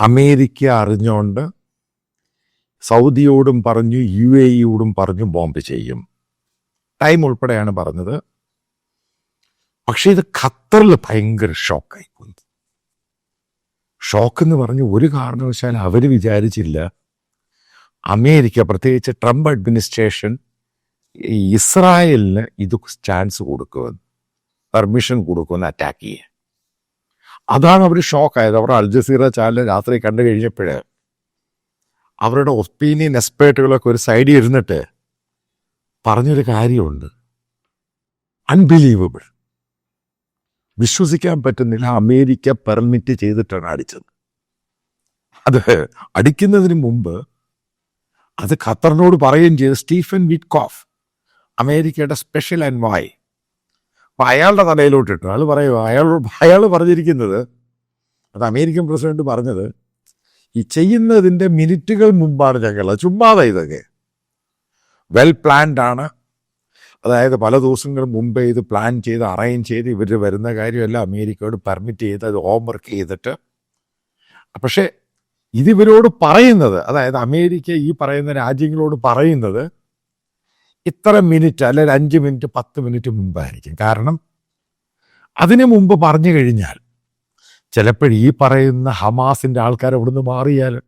America അറിഞ്ഞോണ്ട് സൗദിയോടും പറഞ്ഞു U A ഇയോടും പറഞ്ഞു bomb ചെയ്യും. ടൈം ഉൾപ്പെടെയാണ് പറഞ്ഞത്. പക്ഷെ ഇത് ഖത്തറിൽ ഭയങ്കര ഷോക്കായി പോയി. ഷോക്ക് എന്ന് പറഞ്ഞ് ഒരു കാരണവശാലും അവർ വിചാരിച്ചില്ല അമേരിക്ക പ്രത്യേകിച്ച് ട്രംപ് അഡ്മിനിസ്ട്രേഷൻ ഇസ്രായേലിന് ഇത് ചാൻസ് കൊടുക്കുമെന്ന് പെർമിഷൻ കൊടുക്കുമെന്ന് അറ്റാക്ക് ചെയ്യാൻ. അതാണ് അവർ ഷോക്കായത് അവർ അൽജസീറ ചാനൽ രാത്രി കണ്ടു കഴിഞ്ഞപ്പോഴേ അവരുടെ ഒപ്പീനിയൻ എക്സ്പേർട്ടുകളൊക്കെ ഒരു സൈഡിൽ ഇരുന്നിട്ട് പറഞ്ഞൊരു കാര്യമുണ്ട്. അൺബിലീവബിൾ വിശ്വസിക്കാൻ പറ്റുന്നില്ല. അമേരിക്ക പെർമിറ്റ് ചെയ്തിട്ടാണ് അടിച്ചത്. അത് അടിക്കുന്നതിന് മുമ്പ് അത് ഖത്തറിനോട് പറയുകയും ചെയ്ത്. സ്റ്റീഫൻ വിറ്റ്കോഫ് അമേരിക്കയുടെ സ്പെഷ്യൽ എൻവായ് അപ്പൊ അയാളുടെ തലയിലോട്ടിട്ടു. അയാൾ പറയുക അയാൾ അയാൾ പറഞ്ഞിരിക്കുന്നത് അത് അമേരിക്കൻ പ്രസിഡന്റ് പറഞ്ഞത് ഈ ചെയ്യുന്നതിന്റെ മിനിറ്റുകൾ മുമ്പാണ് ഞങ്ങൾ. ചുമ്മാതെ ഇതൊക്കെ. വെൽ പ്ലാൻഡ് ആണ്. അതായത് പല ദിവസങ്ങൾ മുമ്പേ ഇത് പ്ലാൻ ചെയ്ത് അറേഞ്ച് ചെയ്ത് ഇവർ വരുന്ന കാര്യമെല്ലാം അമേരിക്കയോട് പെർമിറ്റ് ചെയ്ത് അത് ഹോം വർക്ക് ചെയ്തിട്ട്. പക്ഷേ ഇതിവരോട് പറയുന്നത് അതായത് അമേരിക്ക ഈ പറയുന്ന രാജ്യങ്ങളോട് പറയുന്നത് ഇത്ര മിനിറ്റ് അല്ലെങ്കിൽ അഞ്ച് മിനിറ്റ് പത്ത് മിനിറ്റ് മുമ്പായിരിക്കും. കാരണം അതിനു മുമ്പ് പറഞ്ഞു കഴിഞ്ഞാൽ ചിലപ്പോൾ ഈ പറയുന്ന ഹമാസിന്റെ ആൾക്കാർ അവിടുന്ന് മാറിയാൽ